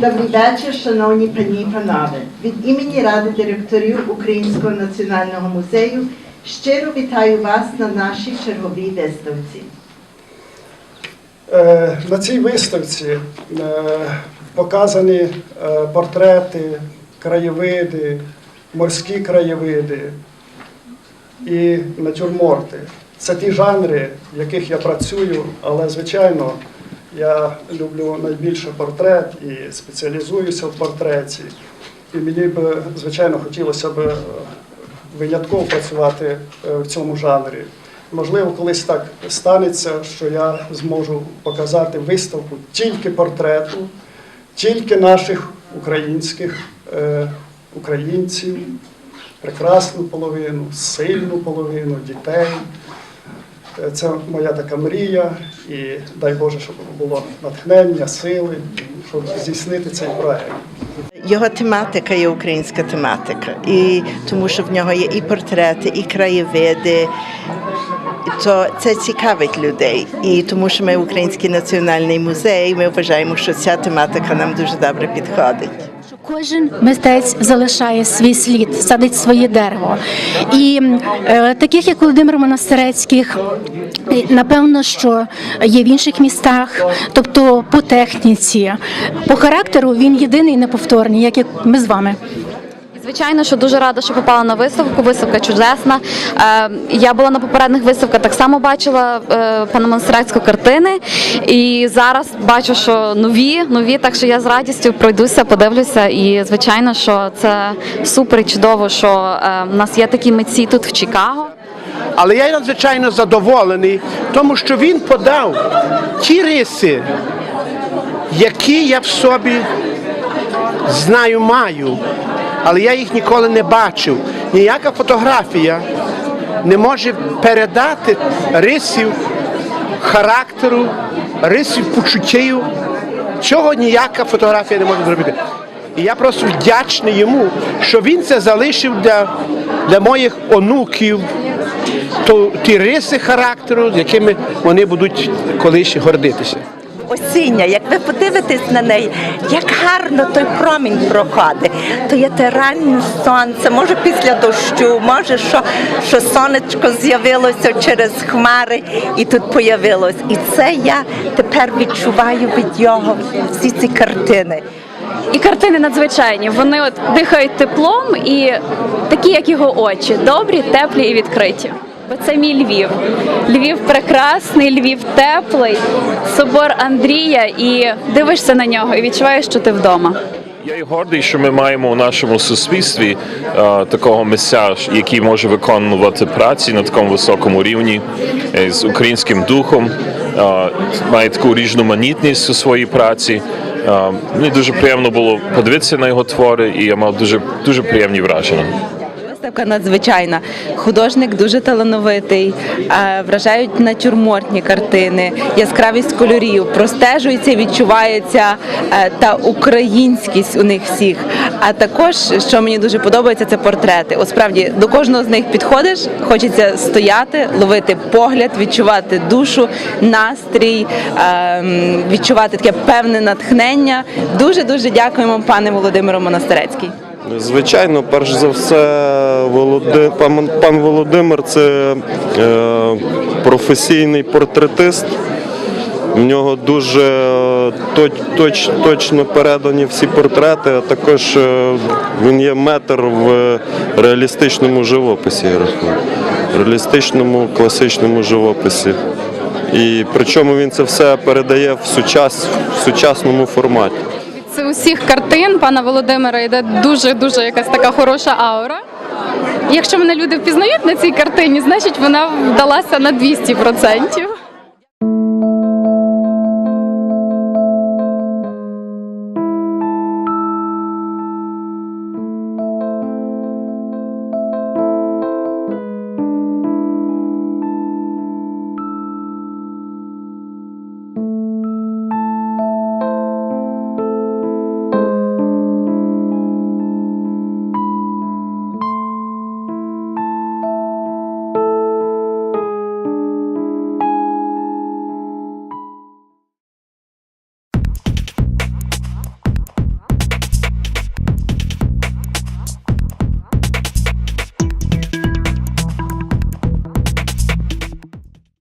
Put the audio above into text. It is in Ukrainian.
Добрий вечір, шановні пані і панове. Від імені Ради директорів Українського національного музею щиро вітаю вас на нашій черговій виставці. Е, На цій виставці е, показані е, портрети, краєвиди, морські краєвиди і натюрморти. Це ті жанри, в яких я працюю, але звичайно я люблю найбільше портрет і спеціалізуюся в портреті. І мені б, звичайно, хотілося б е, винятково працювати е, в цьому жанрі. Можливо, колись так станеться, що я зможу показати виставку тільки портрету, тільки наших українських е, українців, прекрасну половину, сильну половину, дітей. Е, Це моя така мрія, і дай Боже, щоб було натхнення, сили, щоб здійснити цей проект. Його тематика є українська тематика, і тому що в нього є і портрети, і краєвиди. То це цікавить людей. І тому що ми Український національний музей, ми вважаємо, що ця тематика нам дуже добре підходить. Кожен мистець залишає свій слід, садить своє дерево. І е, таких як Володимир Монастирецьких, напевно, що є в інших містах, тобто по техніці, по характеру він єдиний неповторний, як ми з вами. Звичайно, що дуже рада, що попала на виставку. Виставка чудесна. Е, я була на попередніх виставках, так само бачила е, пана Монастирецького картини. І зараз бачу, що нові, нові, так що я з радістю пройдуся, подивлюся. І звичайно, що це супер і чудово, що е, в нас є такі митці тут в Чикаго. Але я надзвичайно задоволений, тому що він подав ті риси, які я в собі знаю, маю, але я їх ніколи не бачив. Ніяка фотографія не може передати рисів характеру, рисів почуттів. Цього ніяка фотографія не може зробити. І я просто вдячний йому, що він це залишив для, для моїх онуків, то ті риси характеру, з якими вони будуть колись гордитися. Осіння, як ви подивитесь на неї, як гарно той промінь проходить, то є те раннє сонце, може після дощу, може що, що сонечко з'явилося через хмари і тут появилось. І це я тепер відчуваю від його всі ці картини. І картини надзвичайні. Вони от дихають теплом і такі, як його очі, добрі, теплі і відкриті. Бо це мій Львів. Львів прекрасний, Львів теплий, собор Андрія, і дивишся на нього і відчуваєш, що ти вдома. Я і гордий, що ми маємо у нашому суспільстві е, такого митця, який може виконувати праці на такому високому рівні е, з українським духом, е, має таку різноманітність у своїй праці. Е, мені дуже приємно було подивитися на його твори, і я мав дуже дуже приємні враження. Виставка надзвичайна. Художник дуже талановитий, е, вражають натюрмортні картини, яскравість кольорів, простежується, відчувається е, та українськість у них всіх. А також, що мені дуже подобається, це портрети. От справді до кожного з них підходиш, хочеться стояти, ловити погляд, відчувати душу, настрій, ем, відчувати таке певне натхнення. Дуже дуже дякуємо, пане Володимиру Монастирецький. Звичайно, перш за все, пан, Володимир це е, професійний портретист. В нього дуже точ, точно передані всі портрети, а також е, він є метр в реалістичному живописі, я. Реалістичному класичному живописі. І причому він це все передає в сучасному форматі. Це усіх картин пана Володимира йде дуже дуже якась така хороша аура. Якщо мене люди впізнають на цій картині, значить вона вдалася на 200%.